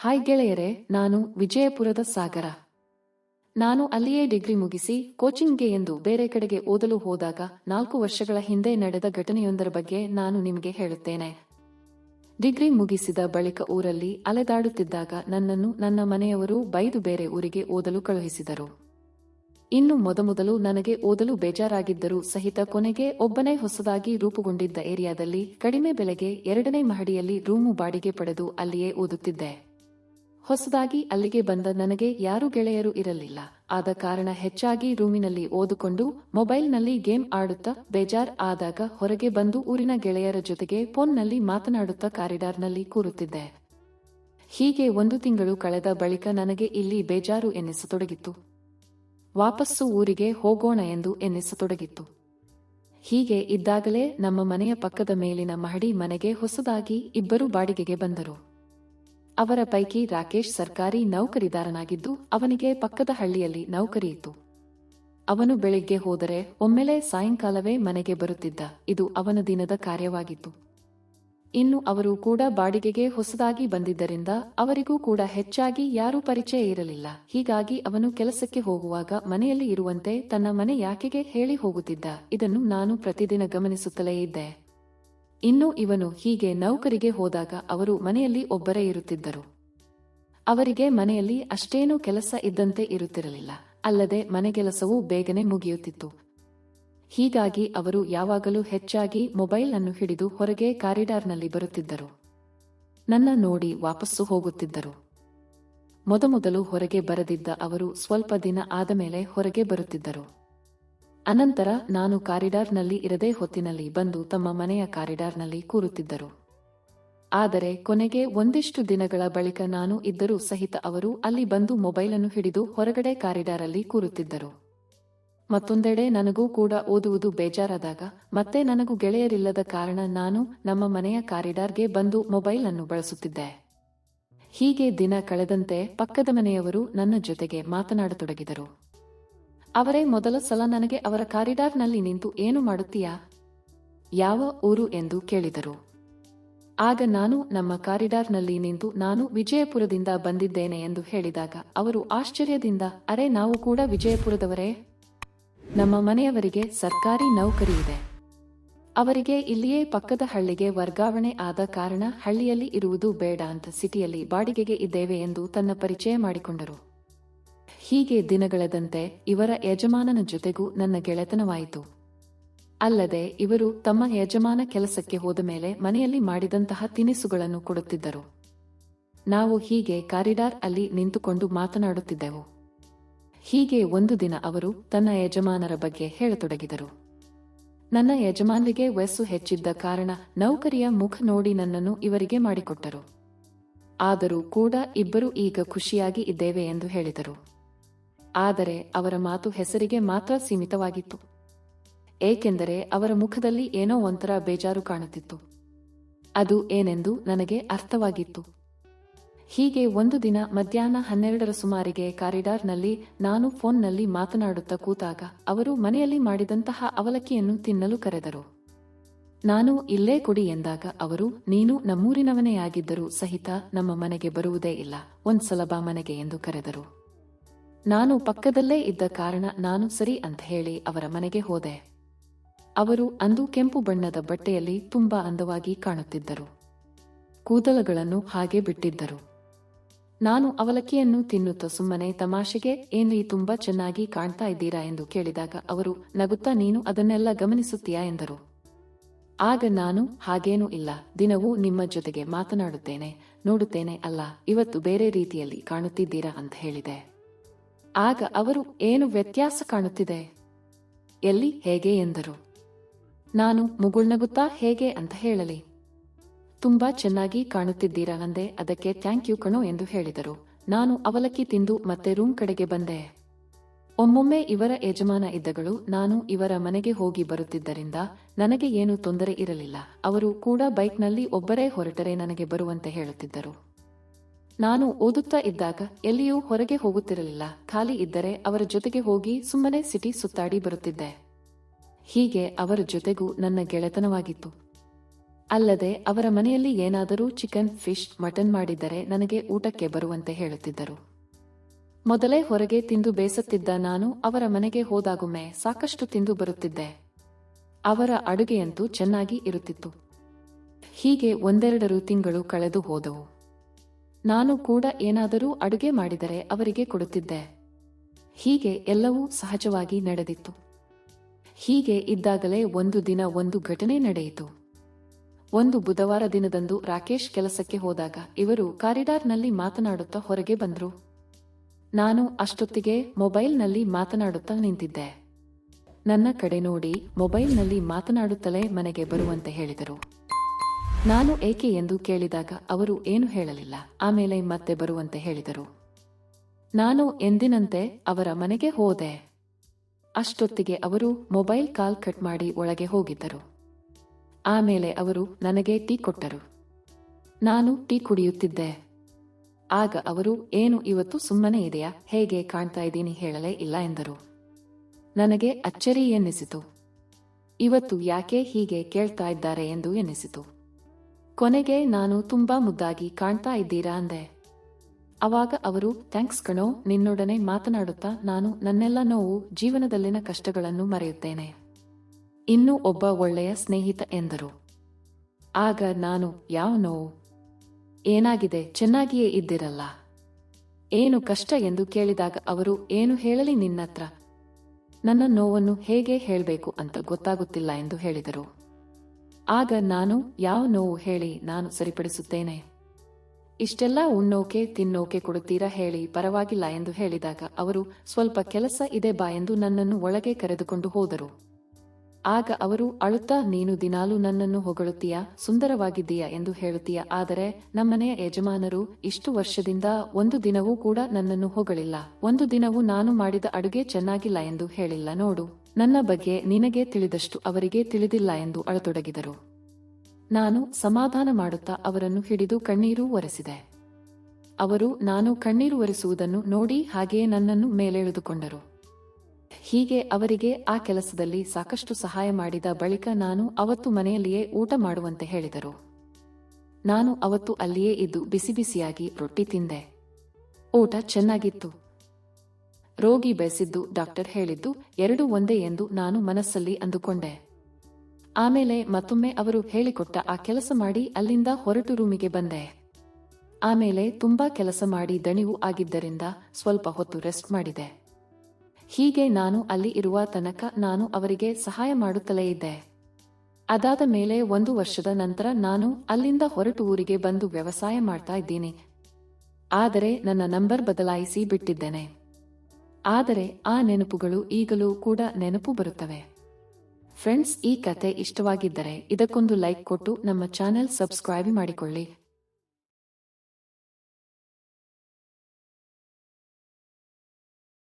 Hi ಗೆಳೆಯರೆ, ನಾನು ವಿಜಯಪುರದ ಸಾಗರ. ನಾನು ಅಲ್ಲಿಯೇ ಡಿಗ್ರಿ ಮುಗಿಸಿ ಕೋಚಿಂಗ್ಗೆ ಎಂದು ಬೇರೆ ಕಡೆಗೆ ಓದಲು ಹೋದಾಗ ನಾಲ್ಕು ವರ್ಷಗಳ ಹಿಂದೆ ನಡೆದ ಘಟನೆಯೊಂದರ ಬಗ್ಗೆ ನಾನು ನಿಮಗೆ ಹೇಳುತ್ತೇನೆ. ಡಿಗ್ರಿ ಮುಗಿಸಿದ ಬಳಿಕ ಊರಲ್ಲಿ ಅಲೆದಾಡುತ್ತಿದ್ದಾಗ ನನ್ನನ್ನು ನನ್ನ ಮನೆಯವರು ಬೈದು ಬೇರೆ ಊರಿಗೆ ಓದಲು ಕಳುಹಿಸಿದರು. ಇನ್ನು ಮೊದಮೊದಲು ನನಗೆ ಓದಲು ಬೇಜಾರಾಗಿದ್ದರೂ ಸಹಿತ ಕೊನೆಗೆ ಒಬ್ಬನೇ ಹೊಸದಾಗಿ ರೂಪುಗೊಂಡಿದ್ದ ಏರಿಯಾದಲ್ಲಿ ಕಡಿಮೆ ಬೆಲೆಗೆ ಎರಡನೇ ಮಹಡಿಯಲ್ಲಿ ರೂಮು ಬಾಡಿಗೆ ಪಡೆದು ಅಲ್ಲಿಯೇ ಓದುತ್ತಿದ್ದೆ. ಹೊಸದಾಗಿ ಅಲ್ಲಿಗೆ ಬಂದ ನನಗೆ ಯಾರೂ ಗೆಳೆಯರು ಇರಲಿಲ್ಲ. ಆದ ಕಾರಣ ಹೆಚ್ಚಾಗಿ ರೂಮಿನಲ್ಲಿ ಓದುಕೊಂಡು ಮೊಬೈಲ್ನಲ್ಲಿ ಗೇಮ್ ಆಡುತ್ತಾ ಬೇಜಾರ್ ಆದಾಗ ಹೊರಗೆ ಬಂದು ಊರಿನ ಗೆಳೆಯರ ಜೊತೆಗೆ ಫೋನ್ನಲ್ಲಿ ಮಾತನಾಡುತ್ತಾ ಕಾರಿಡಾರ್ನಲ್ಲಿ ಕೂರುತ್ತಿದ್ದೆ. ಹೀಗೆ ಒಂದು ತಿಂಗಳು ಕಳೆದ ಬಳಿಕ ನನಗೆ ಇಲ್ಲಿ ಬೇಜಾರು ಎನ್ನಿಸತೊಡಗಿತ್ತು. ವಾಪಸ್ಸು ಊರಿಗೆ ಹೋಗೋಣ ಎಂದು ಎನ್ನಿಸತೊಡಗಿತ್ತು. ಹೀಗೆ ಇದ್ದಾಗಲೇ ನಮ್ಮ ಮನೆಯ ಪಕ್ಕದ ಮೇಲಿನ ಮಹಡಿ ಮನೆಗೆ ಹೊಸದಾಗಿ ಇಬ್ಬರು ಬಾಡಿಗೆಗೆ ಬಂದರು. ಅವರ ಪೈಕಿ ರಾಕೇಶ್ ಸರ್ಕಾರಿ ನೌಕರಿದಾರನಾಗಿದ್ದು ಅವನಿಗೆ ಪಕ್ಕದ ಹಳ್ಳಿಯಲ್ಲಿ ನೌಕರಿ ಇತ್ತು. ಅವನು ಬೆಳಿಗ್ಗೆ ಹೋದರೆ ಒಮ್ಮೆಲೆ ಸಾಯಂಕಾಲವೇ ಮನೆಗೆ ಬರುತ್ತಿದ್ದ. ಇದು ಅವನ ದಿನದ ಕಾರ್ಯವಾಗಿತ್ತು. ಇನ್ನು ಅವರು ಕೂಡ ಬಾಡಿಗೆಗೆ ಹೊಸದಾಗಿ ಬಂದಿದ್ದರಿಂದ ಅವರಿಗೂ ಕೂಡ ಹೆಚ್ಚಾಗಿ ಯಾರೂ ಪರಿಚಯ ಇರಲಿಲ್ಲ. ಹೀಗಾಗಿ ಅವನು ಕೆಲಸಕ್ಕೆ ಹೋಗುವಾಗ ಮನೆಯಲ್ಲಿ ಇರುವಂತೆ ತನ್ನ ಮನೆ ಯಾಕೆಗೆ ಹೇಳಿ ಹೋಗುತ್ತಿದ್ದ? ಇದನ್ನು ನಾನು ಪ್ರತಿದಿನ ಗಮನಿಸುತ್ತಲೇ ಇದ್ದೆ. ಇನ್ನು ಇವನು ಹೀಗೆ ನೌಕರಿಗೆ ಹೋದಾಗ ಅವರು ಮನೆಯಲ್ಲಿ ಒಬ್ಬರೇ ಇರುತ್ತಿದ್ದರು. ಅವರಿಗೆ ಮನೆಯಲ್ಲಿ ಅಷ್ಟೇನೂ ಕೆಲಸ ಇದ್ದಂತೆ ಇರುತ್ತಿರಲಿಲ್ಲ, ಅಲ್ಲದೆ ಮನೆಗೆಲಸವೂ ಬೇಗನೆ ಮುಗಿಯುತ್ತಿತ್ತು. ಹೀಗಾಗಿ ಅವರು ಯಾವಾಗಲೂ ಹೆಚ್ಚಾಗಿ ಮೊಬೈಲ್ ಅನ್ನು ಹಿಡಿದು ಹೊರಗೆ ಕಾರಿಡಾರ್ನಲ್ಲಿ ಬರುತ್ತಿದ್ದರು. ನನ್ನ ನೋಡಿ ವಾಪಸ್ಸು ಹೋಗುತ್ತಿದ್ದರು. ಮೊದಮೊದಲು ಹೊರಗೆ ಬರದಿದ್ದ ಅವರು ಸ್ವಲ್ಪ ದಿನ ಆದ ಮೇಲೆ ಹೊರಗೆ ಬರುತ್ತಿದ್ದರು. ಅನಂತರ ನಾನು ಕಾರಿಡಾರ್ನಲ್ಲಿ ಇರದೇ ಹೊತ್ತಿನಲ್ಲಿ ಬಂದು ತಮ್ಮ ಮನೆಯ ಕಾರಿಡಾರ್ನಲ್ಲಿ ಕೂರುತ್ತಿದ್ದರು. ಆದರೆ ಕೊನೆಗೆ ಒಂದಿಷ್ಟು ದಿನಗಳ ಬಳಿಕ ನಾನು ಇದ್ದರೂ ಸಹಿತ ಅವರು ಅಲ್ಲಿ ಬಂದು ಮೊಬೈಲನ್ನು ಹಿಡಿದು ಹೊರಗಡೆ ಕಾರಿಡಾರಲ್ಲಿ ಕೂರುತ್ತಿದ್ದರು. ಮತ್ತೊಂದೆಡೆ ನನಗೂ ಕೂಡ ಓದುವುದು ಬೇಜಾರಾದಾಗ ಮತ್ತೆ ನನಗೂ ಗೆಳೆಯರಿಲ್ಲದ ಕಾರಣ ನಾನು ನಮ್ಮ ಮನೆಯ ಕಾರಿಡಾರ್ಗೆ ಬಂದು ಮೊಬೈಲ್ ಅನ್ನು ಬಳಸುತ್ತಿದ್ದೆ. ಹೀಗೆ ದಿನ ಕಳೆದಂತೆ ಪಕ್ಕದ ಮನೆಯವರು ನನ್ನ ಜೊತೆಗೆ ಮಾತನಾಡತೊಡಗಿದರು. ಅವರೇ ಮೊದಲ ಸಲ ನನಗೆ ಅವರ ಕಾರಿಡಾರ್ನಲ್ಲಿ ನಿಂತು ಏನು ಮಾಡುತ್ತೀಯಾ? ಯಾವ ಊರು ಎಂದು ಕೇಳಿದರು. ಆಗ ನಾನು ನಮ್ಮ ಕಾರಿಡಾರ್ನಲ್ಲಿ ನಿಂತು ನಾನು ವಿಜಯಪುರದಿಂದ ಬಂದಿದ್ದೇನೆ ಎಂದು ಹೇಳಿದಾಗ ಅವರು ಆಶ್ಚರ್ಯದಿಂದ, ಅರೆ, ನಾವು ಕೂಡ ವಿಜಯಪುರದವರೇ? ನಮ್ಮ ಮನೆಯವರಿಗೆ ಸರ್ಕಾರಿ ನೌಕರಿ ಇದೆ. ಅವರಿಗೆ ಇಲ್ಲಿಯೇ ಪಕ್ಕದ ಹಳ್ಳಿಗೆ ವರ್ಗಾವಣೆ ಆದ ಕಾರಣ ಹಳ್ಳಿಯಲ್ಲಿ ಇರುವುದು ಬೇಡ ಅಂತ ಸಿಟಿಯಲ್ಲಿ ಬಾಡಿಗೆಗೆ ಇದ್ದೇವೆ ಎಂದು ತನ್ನ ಪರಿಚಯ ಮಾಡಿಕೊಂಡರು. ಹೀಗೆ ದಿನಗಳೆದಂತೆ ಇವರ ಯಜಮಾನನ ಜೊತೆಗೂ ನನ್ನ ಗೆಳೆತನವಾಯಿತು. ಅಲ್ಲದೆ ಇವರು ತಮ್ಮ ಯಜಮಾನ ಕೆಲಸಕ್ಕೆ ಹೋದ ಮೇಲೆ ಮನೆಯಲ್ಲಿ ಮಾಡಿದಂತಹ ತಿನಿಸುಗಳನ್ನು ಕೊಡುತ್ತಿದ್ದರು. ನಾವು ಹೀಗೆ ಕಾರಿಡಾರ್ ಅಲ್ಲಿ ನಿಂತುಕೊಂಡು ಮಾತನಾಡುತ್ತಿದ್ದೆವು. ಹೀಗೆ ಒಂದು ದಿನ ಅವರು ತನ್ನ ಯಜಮಾನರ ಬಗ್ಗೆ ಹೇಳತೊಡಗಿದರು. ನನ್ನ ಯಜಮಾನರಿಗೆ ವಯಸ್ಸು ಹೆಚ್ಚಿದ್ದ ಕಾರಣ ನೌಕರಿಯ ಮುಖ ನೋಡಿ ನನ್ನನ್ನು ಇವರಿಗೆ ಮಾಡಿಕೊಟ್ಟರು. ಆದರೂ ಕೂಡ ಇಬ್ಬರು ಈಗ ಖುಷಿಯಾಗಿ ಇದ್ದೇವೆ ಎಂದು ಹೇಳಿದರು. ಆದರೆ ಅವರ ಮಾತು ಹೆಸರಿಗೆ ಮಾತ್ರ ಸೀಮಿತವಾಗಿತ್ತು. ಏಕೆಂದರೆ ಅವರ ಮುಖದಲ್ಲಿ ಏನೋ ಒಂಥರ ಬೇಜಾರು ಕಾಣುತ್ತಿತ್ತು. ಅದು ಏನೆಂದು ನನಗೆ ಅರ್ಥವಾಗಿತ್ತು. ಹೀಗೆ ಒಂದು ದಿನ ಮಧ್ಯಾಹ್ನ ಹನ್ನೆರಡರ ಸುಮಾರಿಗೆ ಕಾರಿಡಾರ್ನಲ್ಲಿ ನಾನು ಫೋನ್ನಲ್ಲಿ ಮಾತನಾಡುತ್ತಾ ಕೂತಾಗ ಅವರು ಮನೆಯಲ್ಲಿ ಮಾಡಿದಂತಹ ಅವಲಕ್ಕಿಯನ್ನು ತಿನ್ನಲು ಕರೆದರು. ನಾನು ಇಲ್ಲೇ ಕೊಡಿ ಎಂದಾಗ ಅವರು, ನೀನು ನಮ್ಮೂರಿನವನೇ ಆಗಿದ್ದರೂ ಸಹಿತ ನಮ್ಮ ಮನೆಗೆ ಬರುವುದೇ ಇಲ್ಲ, ಒಂದ್ಸಲ ಬಾ ಮನೆಗೆ ಎಂದು ಕರೆದರು. ನಾನು ಪಕ್ಕದಲ್ಲೇ ಇದ್ದ ಕಾರಣ ನಾನು ಸರಿ ಅಂತ ಹೇಳಿ ಅವರ ಮನೆಗೆ ಹೋದೆ. ಅವರು ಅಂದು ಕೆಂಪು ಬಣ್ಣದ ಬಟ್ಟೆಯಲ್ಲಿ ತುಂಬಾ ಅಂದವಾಗಿ ಕಾಣುತ್ತಿದ್ದರು. ಕೂದಲುಗಳನ್ನು ಹಾಗೆ ಬಿಟ್ಟಿದ್ದರು. ನಾನು ಅವಲಕ್ಕಿಯನ್ನು ತಿನ್ನುತ್ತ ಸುಮ್ಮನೆ ತಮಾಷೆಗೆ, ಏನ್ರಿ, ತುಂಬಾ ಚೆನ್ನಾಗಿ ಕಾಣ್ತಾ ಇದ್ದೀರಾ? ಎಂದು ಕೇಳಿದಾಗ ಅವರು, ನಗುತ್ತಾ ನೀನು ಅದನ್ನೆಲ್ಲ ಗಮನಿಸುತ್ತೀಯಾ? ಎಂದರು. ಆಗ ನಾನು, ಹಾಗೇನೂ ಇಲ್ಲ. ದಿನವೂ ನಿಮ್ಮ ಜೊತೆಗೆ ಮಾತನಾಡುತ್ತೇನೆ. ನೋಡುತ್ತೇನೆ ಅಲ್ಲ, ಇವತ್ತು ಬೇರೆ ರೀತಿಯಲ್ಲಿ ಕಾಣುತ್ತಿದ್ದೀರಾ? ಅಂತ ಹೇಳಿದೆ. ಆಗ ಅವರು ಏನು ವ್ಯತ್ಯಾಸ ಕಾಣುತ್ತಿದೆ? ಎಲ್ಲಿ ಹೇಗೆ ಎಂದರು? ನಾನು ಮುಗುಳ್ನಗುತ್ತಾ ಹೇಗೆ ಅಂತ ಹೇಳಲಿ. ತುಂಬಾ ಚೆನ್ನಾಗಿ ಕಾಣುತ್ತಿದ್ದೀರಾ ಅಂದೆ ಅದಕ್ಕೆ ಥ್ಯಾಂಕ್ ಯು ಕಣೋ ಎಂದು ಹೇಳಿದರು. ನಾನು ಅವಲಕ್ಕಿ ತಿಂದು ಮತ್ತೆ ರೂಮ್ ಕಡೆಗೆ ಬಂದೆ. ಒಮ್ಮೊಮ್ಮೆ ಇವರ ಯಜಮಾನ ಇದ್ದಗಳು ನಾನು ಇವರ ಮನೆಗೆ ಹೋಗಿ ಬರುತ್ತಿದ್ದರಿಂದ ನನಗೆ ಏನು ತೊಂದರೆ ಇರಲಿಲ್ಲ. ಅವರು ಕೂಡ ಬೈಕ್ನಲ್ಲಿ ಒಬ್ಬರೇ ಹೊರಟರೆ ನನಗೆ ಬರುವಂತೆ ಹೇಳುತ್ತಿದ್ದರು. ನಾನು ಓದುತ್ತಾ ಇದ್ದಾಗ ಎಲ್ಲಿಯೂ ಹೊರಗೆ ಹೋಗುತ್ತಿರಲಿಲ್ಲ. ಖಾಲಿ ಇದ್ದರೆ ಅವರ ಜೊತೆಗೆ ಹೋಗಿ ಸುಮ್ಮನೆ ಸಿಟಿ ಸುತ್ತಾಡಿ ಬರುತ್ತಿದ್ದೆ. ಹೀಗೆ ಅವರ ಜೊತೆಗೂ ನನ್ನ ಗೆಳೆತನವಾಗಿತ್ತು. ಅಲ್ಲದೆ ಅವರ ಮನೆಯಲ್ಲಿ ಏನಾದರೂ ಚಿಕನ್ ಫಿಶ್ ಮಟನ್ ಮಾಡಿದ್ದರೆ ನನಗೆ ಊಟಕ್ಕೆ ಬರುವಂತೆ ಹೇಳುತ್ತಿದ್ದರು. ಮೊದಲೇ ಹೊರಗೆ ತಿಂದು ಬೇಸತ್ತಿದ್ದ ನಾನು ಅವರ ಮನೆಗೆ ಹೋದಾಗೊಮ್ಮೆ ಸಾಕಷ್ಟು ತಿಂದು ಬರುತ್ತಿದ್ದೆ. ಅವರ ಅಡುಗೆಯಂತೂ ಚೆನ್ನಾಗಿ ಇರುತ್ತಿತ್ತು. ಹೀಗೆ ಒಂದೆರಡರು ತಿಂಗಳು ಕಳೆದು ಹೋದವು. ನಾನು ಕೂಡ ಏನಾದರೂ ಅಡುಗೆ ಮಾಡಿದರೆ ಅವರಿಗೆ ಕೊಡುತ್ತಿದ್ದೆ. ಹೀಗೆ ಎಲ್ಲವೂ ಸಹಜವಾಗಿ ನಡೆದಿತ್ತು. ಹೀಗೆ ಇದ್ದಾಗಲೇ ಒಂದು ದಿನ ಒಂದು ಘಟನೆ ನಡೆಯಿತು. ಒಂದು ಬುಧವಾರ ದಿನದಂದು ರಾಕೇಶ್ ಕೆಲಸಕ್ಕೆ ಹೋದಾಗ ಇವರು ಕಾರಿಡಾರ್ನಲ್ಲಿ ಮಾತನಾಡುತ್ತಾ ಹೊರಗೆ ಬಂದರು. ನಾನು ಅಷ್ಟೊತ್ತಿಗೆ ಮೊಬೈಲ್ನಲ್ಲಿ ಮಾತನಾಡುತ್ತಾ ನಿಂತಿದ್ದೆ. ನನ್ನ ಕಡೆ ನೋಡಿ ಮೊಬೈಲ್ನಲ್ಲಿ ಮಾತನಾಡುತ್ತಲೇ ಮನೆಗೆ ಬರುವಂತೆ ಹೇಳಿದರು. ನಾನು ಏಕೆ ಎಂದು ಕೇಳಿದಾಗ ಅವರು ಏನು ಹೇಳಲಿಲ್ಲ. ಆಮೇಲೆ ಮತ್ತೆ ಬರುವಂತೆ ಹೇಳಿದರು. ನಾನು ಎಂದಿನಂತೆ ಅವರ ಮನೆಗೆ ಹೋದೆ. ಅಷ್ಟೊತ್ತಿಗೆ ಅವರು ಮೊಬೈಲ್ ಕಾಲ್ ಕಟ್ ಮಾಡಿ ಒಳಗೆ ಹೋಗಿದ್ದರು. ಆಮೇಲೆ ಅವರು ನನಗೆ ಟೀ ಕೊಟ್ಟರು. ನಾನು ಟೀ ಕುಡಿಯುತ್ತಿದ್ದೆ. ಆಗ ಅವರು, ಏನು ಇವತ್ತು ಸುಮ್ಮನೆ ಇದೆಯಾ? ಹೇಗೆ ಕಾಣ್ತಾ ಇದ್ದೀನಿ ಹೇಳಲೇ ಇಲ್ಲ ಎಂದರು. ನನಗೆ ಅಚ್ಚರಿ ಎನ್ನಿಸಿತು. ಇವತ್ತು ಯಾಕೆ ಹೀಗೆ ಕೇಳ್ತಾ ಇದ್ದಾರೆ ಎಂದು ಎನ್ನಿಸಿತು. ಕೊನೆಗೆ ನಾನು ತುಂಬಾ ಮುದ್ದಾಗಿ ಕಾಣ್ತಾ ಇದ್ದೀರಾ ಅಂದೆ. ಅವಾಗ ಅವರು, ಥ್ಯಾಂಕ್ಸ್ ಕಣೋ, ನಿನ್ನೊಡನೆ ಮಾತನಾಡುತ್ತಾ ನಾನು ನನ್ನೆಲ್ಲ ನೋವು, ಜೀವನದಲ್ಲಿನ ಕಷ್ಟಗಳನ್ನು ಮರೆಯುತ್ತೇನೆ. ಇನ್ನೂ ಒಬ್ಬ ಒಳ್ಳೆಯ ಸ್ನೇಹಿತ ಎಂದರು. ಆಗ ನಾನು, ಯಾವ ನೋವು? ಏನಾಗಿದೆ? ಚೆನ್ನಾಗಿಯೇ ಇದ್ದಿರಲ್ಲ? ಏನು ಕಷ್ಟ ಎಂದು ಕೇಳಿದಾಗ ಅವರು, ಏನು ಹೇಳಲಿ ನಿನ್ನತ್ರ? ನನ್ನ ನೋವನ್ನು ಹೇಗೆ ಹೇಳಬೇಕು ಅಂತ ಗೊತ್ತಾಗುತ್ತಿಲ್ಲ ಎಂದು ಹೇಳಿದರು. ಆಗ ನಾನು ಯಾವ ನೋವು ಹೇಳಿ ನಾನು ಸರಿಪಡಿಸುತ್ತೇನೆ? ಇಷ್ಟೆಲ್ಲ ಉಣ್ಣೋಕೆ, ತಿನ್ನೋಕೆ ಕೊಡುತ್ತೀರಾ ಹೇಳಿ ಪರವಾಗಿಲ್ಲ ಎಂದು ಹೇಳಿದಾಗ ಅವರು, ಸ್ವಲ್ಪ ಕೆಲಸ ಇದೆ ಬಾ ಎಂದು ನನ್ನನ್ನು ಒಳಗೆ ಕರೆದುಕೊಂಡು ಹೋದರು. ಆಗ ಅವರು, ಅಳುತ್ತಾ, ನೀನು ದಿನಾಲೂ ನನ್ನನ್ನು ಹೊಗಳುತ್ತೀಯಾ? ಸುಂದರವಾಗಿದ್ದೀಯ? ಎಂದು ಹೇಳುತ್ತೀಯ. ಆದರೆ ನಮ್ಮನೆಯ ಯಜಮಾನರು, ಇಷ್ಟು ವರ್ಷದಿಂದ ಒಂದು ದಿನವೂ ಕೂಡ ನನ್ನನ್ನು ಹೊಗಳಿಲ್ಲ. ಒಂದು ದಿನವೂ ನಾನು ಮಾಡಿದ ಅಡುಗೆ ಚೆನ್ನಾಗಿಲ್ಲ ಎಂದು ಹೇಳಿಲ್ಲ, ನೋಡು. ನನ್ನ ಬಗ್ಗೆ ನಿನಗೆ ತಿಳಿದಷ್ಟು ಅವರಿಗೆ ತಿಳಿದಿಲ್ಲ ಎಂದು ಅಳತೊಡಗಿದರು. ನಾನು ಸಮಾಧಾನ ಮಾಡುತ್ತಾ ಅವರನ್ನು ಹಿಡಿದು ಕಣ್ಣೀರು ಒರೆಸಿದೆ. ಅವರು ನಾನು ಕಣ್ಣೀರು ಒರೆಸುವುದನ್ನು ನೋಡಿ ಹಾಗೆಯೇ ನನ್ನನ್ನು ಮೇಲೆಳೆದುಕೊಂಡರು. ಹೀಗೆ ಅವರಿಗೆ ಆ ಕೆಲಸದಲ್ಲಿ ಸಾಕಷ್ಟು ಸಹಾಯ ಮಾಡಿದ ಬಳಿಕ ನಾನು ಅವತ್ತು ಮನೆಯಲ್ಲಿಯೇ ಊಟ ಮಾಡುವಂತೆ ಹೇಳಿದರು. ನಾನು ಅವತ್ತು ಅಲ್ಲಿಯೇ ಇದ್ದು ಬಿಸಿ ಬಿಸಿಯಾಗಿ ರೊಟ್ಟಿ ತಿಂದೆ. ಊಟ ಚೆನ್ನಾಗಿತ್ತು. ರೋಗಿ ಬಯಸಿದ್ದು ಡಾಕ್ಟರ್ ಹೇಳಿದ್ದು, ಎರಡು ಒಂದೇ ಎಂದು ನಾನು ಮನಸ್ಸಲ್ಲಿ ಅಂದುಕೊಂಡೆ. ಆಮೇಲೆ ಮತ್ತೊಮ್ಮೆ ಅವರು ಹೇಳಿಕೊಟ್ಟ ಆ ಕೆಲಸ ಮಾಡಿ ಅಲ್ಲಿಂದ ಹೊರಟು ರೂಮಿಗೆ ಬಂದೆ. ಆಮೇಲೆ ತುಂಬಾ ಕೆಲಸ ಮಾಡಿ ದಣಿವು ಆಗಿದ್ದರಿಂದ ಸ್ವಲ್ಪ ಹೊತ್ತು ರೆಸ್ಟ್ ಮಾಡಿದೆ. ಹೀಗೆ ನಾನು ಅಲ್ಲಿ ಇರುವ ತನಕ ನಾನು ಅವರಿಗೆ ಸಹಾಯ ಮಾಡುತ್ತಲೇ ಇದ್ದೆ. ಅದಾದ ಮೇಲೆ ಒಂದು ವರ್ಷದ ನಂತರ ನಾನು ಅಲ್ಲಿಂದ ಹೊರಟು ಊರಿಗೆ ಬಂದು ವ್ಯವಸಾಯ ಮಾಡ್ತಾ ಇದ್ದೀನಿ. ಆದರೆ ನನ್ನ ನಂಬರ್ ಬದಲಾಯಿಸಿ ಬಿಟ್ಟಿದ್ದೇನೆ. ಆದರೆ ಆ ನೆನಪುಗಳು ಈಗಲೂ ಕೂಡ ನೆನಪು ಬರುತ್ತವೆ. ಫ್ರೆಂಡ್ಸ್ ಈ ಕತೆ ಇಷ್ಟವಾಗಿದ್ದರೆ ಇದಕ್ಕೊಂದು ಲೈಕ್ ಕೊಟ್ಟು ನಮ್ಮ ಚಾನೆಲ್ ಸಬ್ಸ್ಕ್ರೈಬ್ ಮಾಡಿಕೊಳ್ಳಿ.